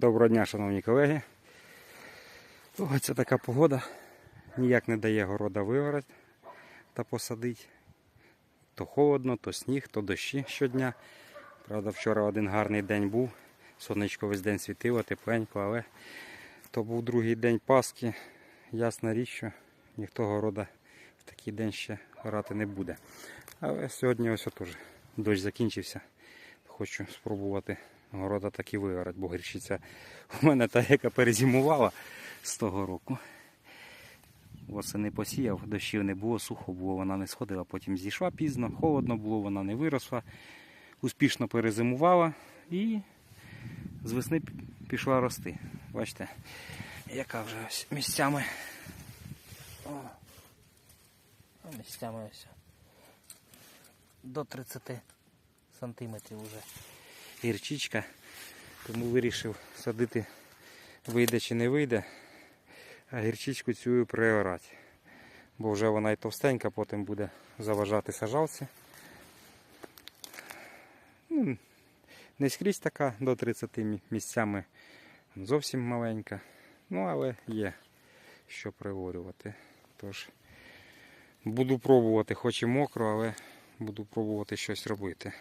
Доброго дня, шановні колеги. Це така погода. Ніяк не дає города вигорати та посадити. То холодно, то сніг, то дощі щодня. Правда, вчора один гарний день був. Сонечко весь день світило, тепленько, але то був другий день Пасхи. Ясна річ, що ніхто города в такий день ще грати не буде. Але сьогодні ось теж дощ закінчився. Хочу спробувати города так і вигорати, бо гірчиця у мене та, яка перезимувала з того року. Восени посіяв, дощів не було, сухо було, вона не сходила, потім зійшла пізно, холодно було, вона не виросла. Успішно перезимувала і з весни пішла рости. Бачите, яка вже ось місцями. О, місцями ось до 30 сантиметрів вже гірчичка. Тому вирішив садити, вийде чи не вийде, а гірчичку цю приорати. Бо вже вона і товстенька, потім буде заважати сажалці. Ну, не скрізь така до 30 мі- місцями зовсім маленька. Ну, але є що приворювати. Тож буду пробувати, хоч і мокро, але буду пробувати щось робити.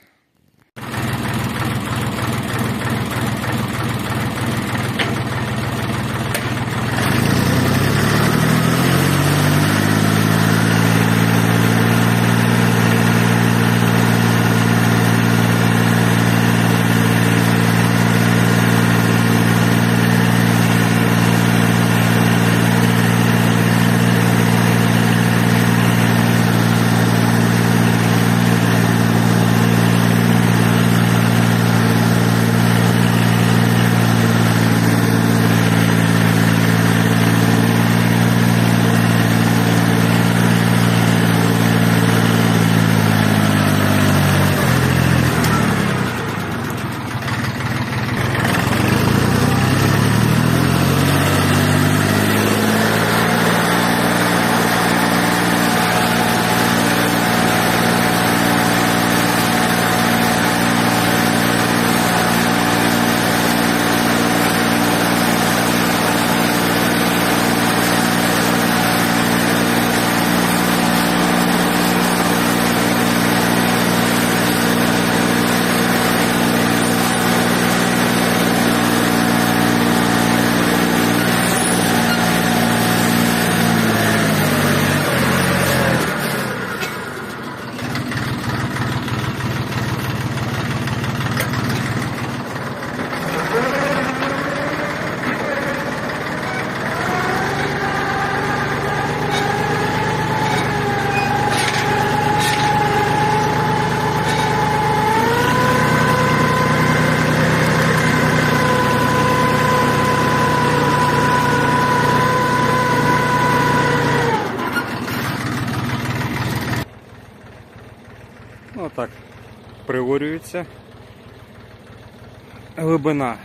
Ну так, приворюється. Глибина.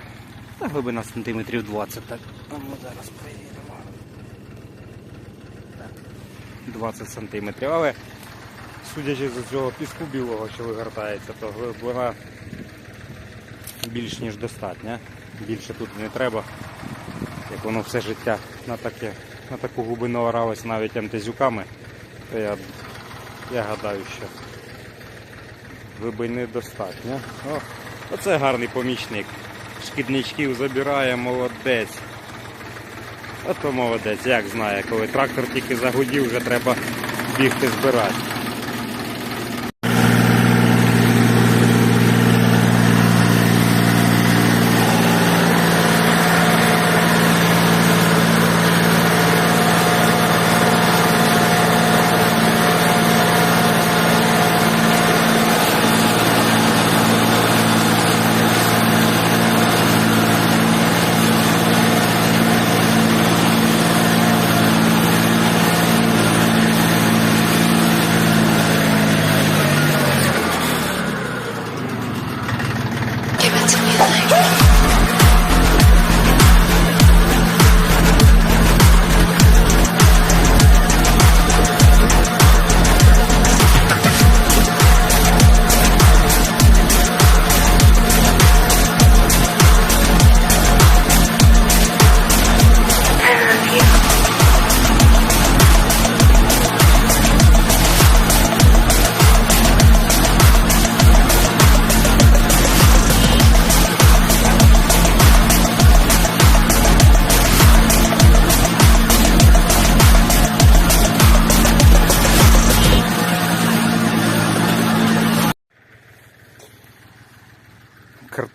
Та глибина сантиметрів 20. Так, а ми зараз перевіримо. Так, 20 сантиметрів. Але судячи з цього піску білого, що вигортається, то глибина більш ніж достатня. Більше тут не треба. Як воно все життя на, таке, на таку глибину оралось навіть антизюками, то я, я гадаю, що глибини достатньо. О, оце гарний помічник. Шкідничків забирає, молодець. Ото молодець, як знає, коли трактор тільки загудів, вже треба бігти збирати.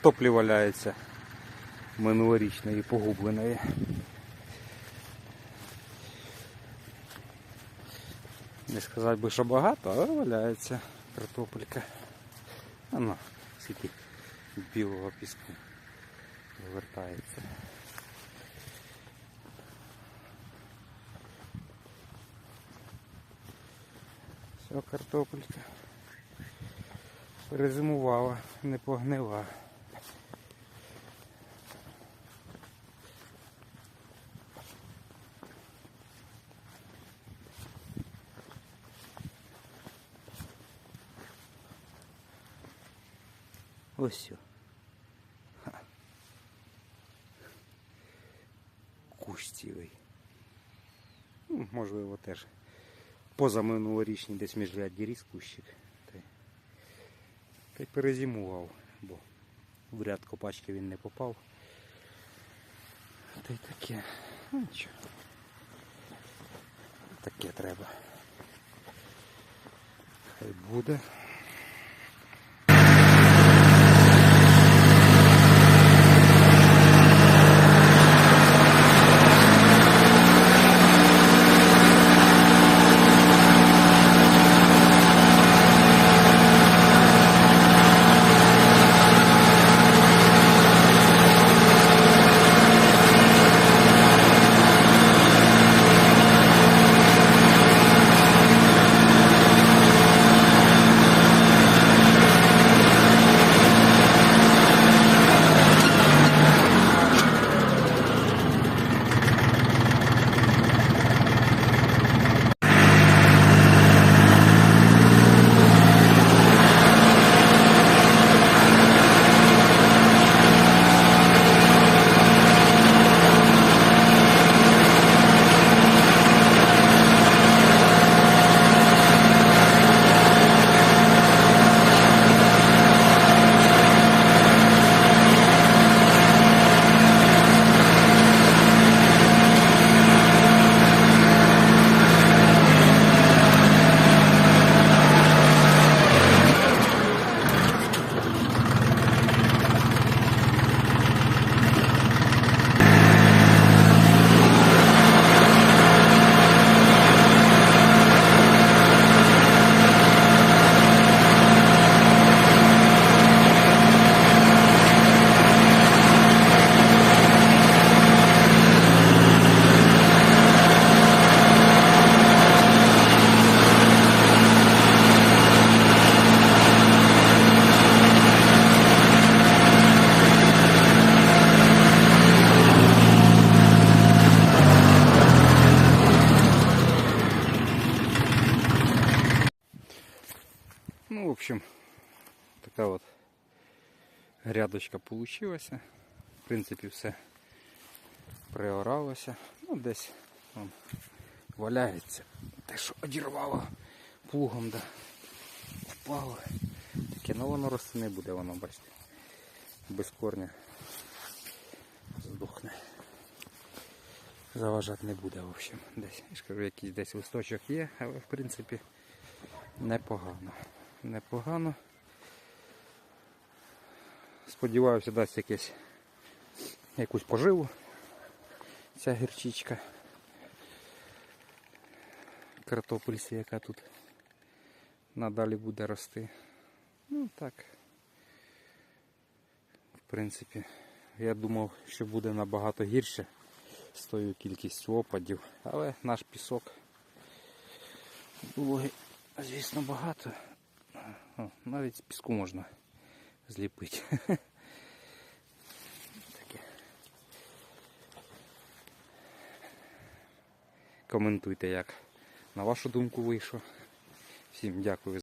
Картоплі валяється минулорічної, погубленої. Не сказати би, що багато, але валяється картопелька. А ну, скільки білого піску вивертається. Все, картопелька. Перезимувала, не погнила. Ось. сьо. Ха. Кущ цілий. Ну, можливо, теж позаминулорічний десь між ряді ріс кущик. Та й- Та й перезимував, бо в ряд копачки він не попав. Та й таке. Ну нічого. Таке треба. Хай буде. В общем, така от грядочка получилася. В принципі, все приоралося. Ну, десь вон, валяється. Те, що одірвало плугом, да впало. Таке, ну воно рости не буде, воно, бачите. Без корня здохне. Заважати не буде, в общем. Десь, я ж кажу, якийсь десь листочок є, але в принципі непогано. Непогано. Сподіваюся, дасть якесь якусь поживу ця гірчичка. Картопельці, яка тут надалі буде рости. Ну так. В принципі, я думав, що буде набагато гірше з тою кількістю опадів, але наш пісок було, звісно, багато. Навіть з піску можна зліпити. Коментуйте, як на вашу думку вийшло. Всім дякую